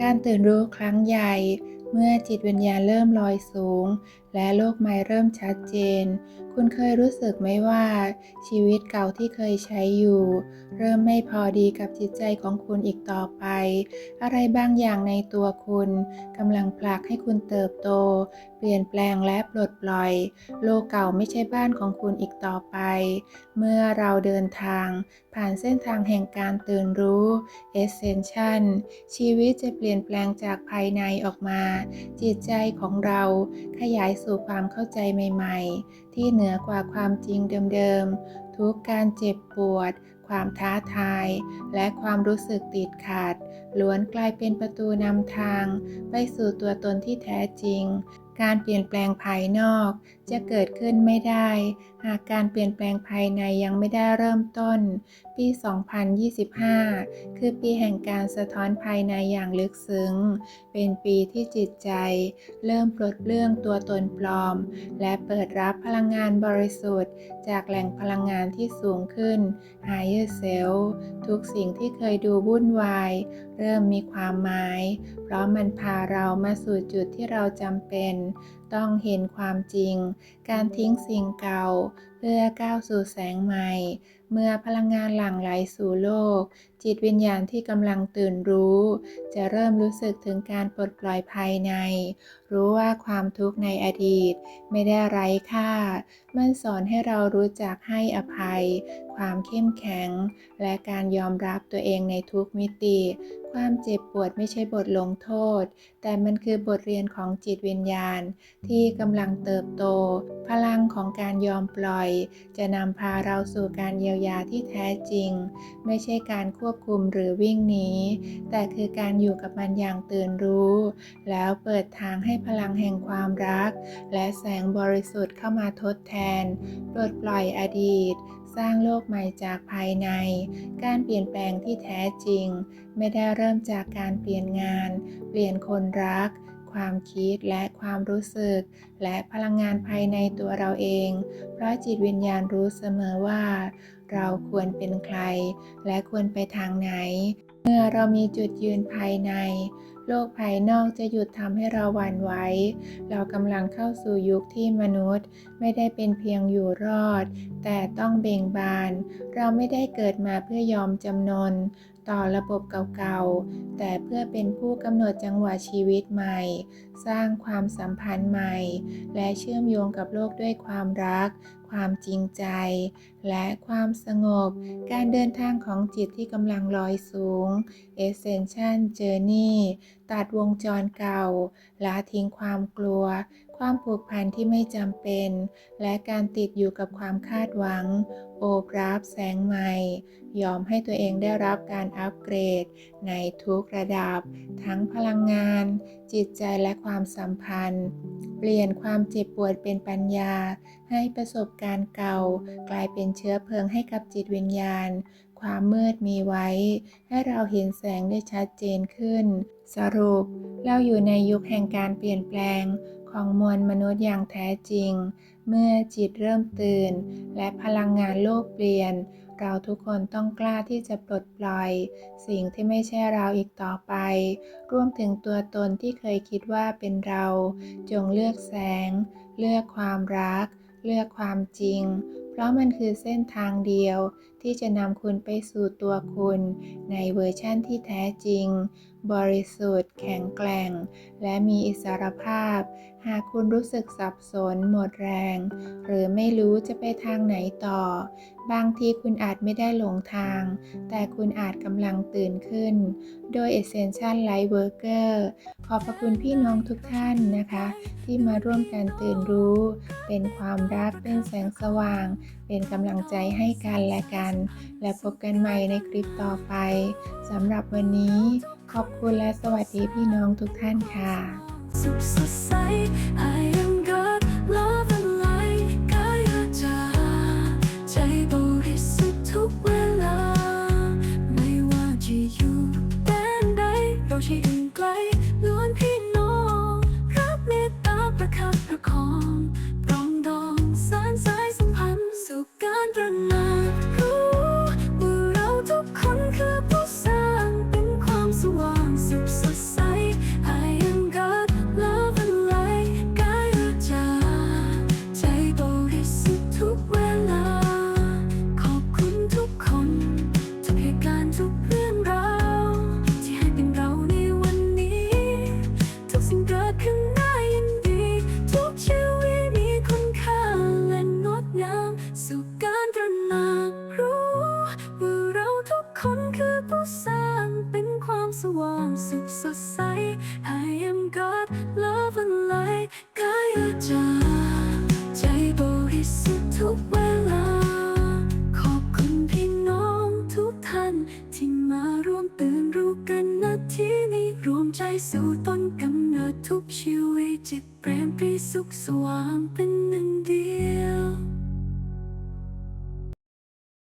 การตื่นรู้ครั้งใหญ่ เมื่อจิตวิญญาณเริ่มลอยสูง และโลกใหม่เริ่มชัดเจน คุณเคยรู้สึกไหมว่า ชีวิตเก่าที่เคยใช้อยู่ เริ่มไม่พอดีกับจิตใจของคุณอีกต่อไป อะไรบางอย่างในตัวคุณกำลังผลักให้คุณเติบโต ลี่ยนแปลงและปลดปล่อย โลกเก่าไม่ใช่บ้านของคุณอีกต่อไป เมื่อเราเดินทาง ผ่านเส้นทางแห่งการตื่นรู้ Ascension ชีวิตจะเปลี่ยนแปลงจากภายในออกมา จิตใจของเราขยายสู่ความเข้าใจใหม่ ๆ ที่เหนือกว่าความจริงเดิมๆ ทุกการเจ็บปวดความท้าทาย และความรู้สึกติดขัดล้วนกลายเป็นประตูนำทาง ไปสู่ตัวตนที่แท้จริง การเปลี่ยนแปลงภายนอกจะเกิดขึ้นไม่ได้ หากการเปลี่ยนแปลงภายในยังไม่ได้เริ่มต้น ปี 2025 คือปีแห่งการสะท้อนภายในอย่างลึกซึ้ง เป็นปีที่จิตใจ เริ่มปลดเปลื้องตัวตนปลอม และเปิดรับพลังงานบริสุทธิ์ จากแหล่งพลังงานที่สูงขึ้น Higher Self ทุกสิ่งที่เคยดูวุ่นวาย เริ่มมีความหมาย เพราะมันพาเรามาสู่จุดที่เราจำเป็นต้องเห็นความจริง การทิ้งสิ่งเก่า เพื่อก้าวสู่แสงใหม่ เมื่อพลังงานหลั่งไหลสู่โลก จิตวิญญาณที่กำลังตื่นรู้ จะเริ่มรู้สึกถึงการปลดปล่อยภายใน รู้ว่าความทุกข์ในอดีต ไม่ได้ไร้ค่า มันสอนให้เรารู้จักให้อภัย ความเข้มแข็ง และการยอมรับตัวเองในทุกมิติ ความเจ็บปวดไม่ใช่บทลงโทษ แต่มันคือบทเรียนของจิตวิญญาณ ที่กำลังเติบโต พลังของการยอมปล่อย จะนำพาเราสู่การเยียวยยาที่แท้จริง ไม่ใช่การควบคุมหรือวิ่งหนีแต่คือการอยู่กับมันอย่างตื่นรู้ แล้วเปิดทางให้พลังแห่งความรัก และแสงบริสุทธิ์เข้ามาทดแทนปลดปล่อยอดีต สร้างโลกใหม่จากภายใน การเปลี่ยนแปลงที่แท้จริง ไม่ได้เริ่มจากการเปลี่ยนงาน เปลี่ยนคนรัก ความคิดและความรู้สึก และพลังงานภายในตัวเราเอง เพราะจิตวิญญาณรู้เสมอว่า เราควรเป็นใคร และควรไปทางไหน เมื่อเรามีจุดยืนภายใน โลกภายนอกจะหยุดทำให้เราหวั่นไหว เรากำลังเข้าสู่ยุคที่มนุษย์ ไม่ได้เป็นเพียงอยู่รอด แต่ต้องเบ่งบาน เราไม่ได้เกิดมาเพื่อยอมจำนน ต่อระบบเก่าๆ แต่เพื่อเป็นผู้กำหนดจังหวะชีวิตใหม่ สร้างความสัมพันธ์ใหม่ และเชื่อมโยงกับโลกด้วยความรัก ความจริงใจ และความสงบ การเดินทางของจิตที่กำลังลอยสูง Ascension Journey ตัดวงจรเก่าละทิ้งความกลัว ความผูกพันที่ไม่จำเป็น และการติดอยู่กับความคาดหวัง โอบรับแสงใหม่ ยอมให้ตัวเองได้รับการอัปเกรด ในทุกระดับ ทั้งพลังงาน จิตใจและความสัมพันธ์ เปลี่ยนความเจ็บปวดเป็นปัญญา ให้ประสบการณ์เก่า กลายเป็นเชื้อเพลิงให้กับจิตวิญญาณ ความมืดมีไว้ ให้เราเห็นแสงได้ชัดเจนขึ้น สรุปเราอยู่ในยุคแห่งการเปลี่ยนแปลงของมวลมนุษย์อย่างแท้จริง เมื่อจิตเริ่มตื่น และพลังงานโลกเปลี่ยน เราทุกคนต้องกล้าที่จะปลดปล่อย สิ่งที่ไม่ใช่เราอีกต่อไป รวมถึงตัวตนที่เคยคิดว่าเป็นเรา จงเลือกแสง เลือกความรัก เลือกความจริง เพราะมันคือเส้นทางเดียว ที่จะนำคุณไปสู่ตัวคุณ ในเวอร์ชั่นที่แท้จริง บริสุทธิ์ แข็งแกร่ง และมีอิสรภาพ หากคุณรู้สึกสับสน หมดแรง หรือไม่รู้จะไปทางไหนต่อ บางทีคุณอาจไม่ได้หลงทาง แต่คุณอาจกำลังตื่นขึ้น โดย Essential Light Worker ขอบพระคุณพี่น้องทุกท่านนะคะ ที่มาร่วมกันตื่นรู้ เป็นความรักเป็นแสงสว่างเป็นกำลังใจให้กันและกัน และพบกันใหม่ในคลิปต่อไปสำหรับวันนี้ ขอบคุณและสวัสดีพี่น้องทุกท่านค่ะ สุขสดใส กายจาใจบริสุทธิ์ทุกเวลา ขอบคุณพี่น้องทุกท่าน ที่มาร่วมตื่นรู้กันนาทีนี้รวมใจสู่ต้นกำเนิดทุกชีวิตจิตเปรมปรีสุขสว่างเป็น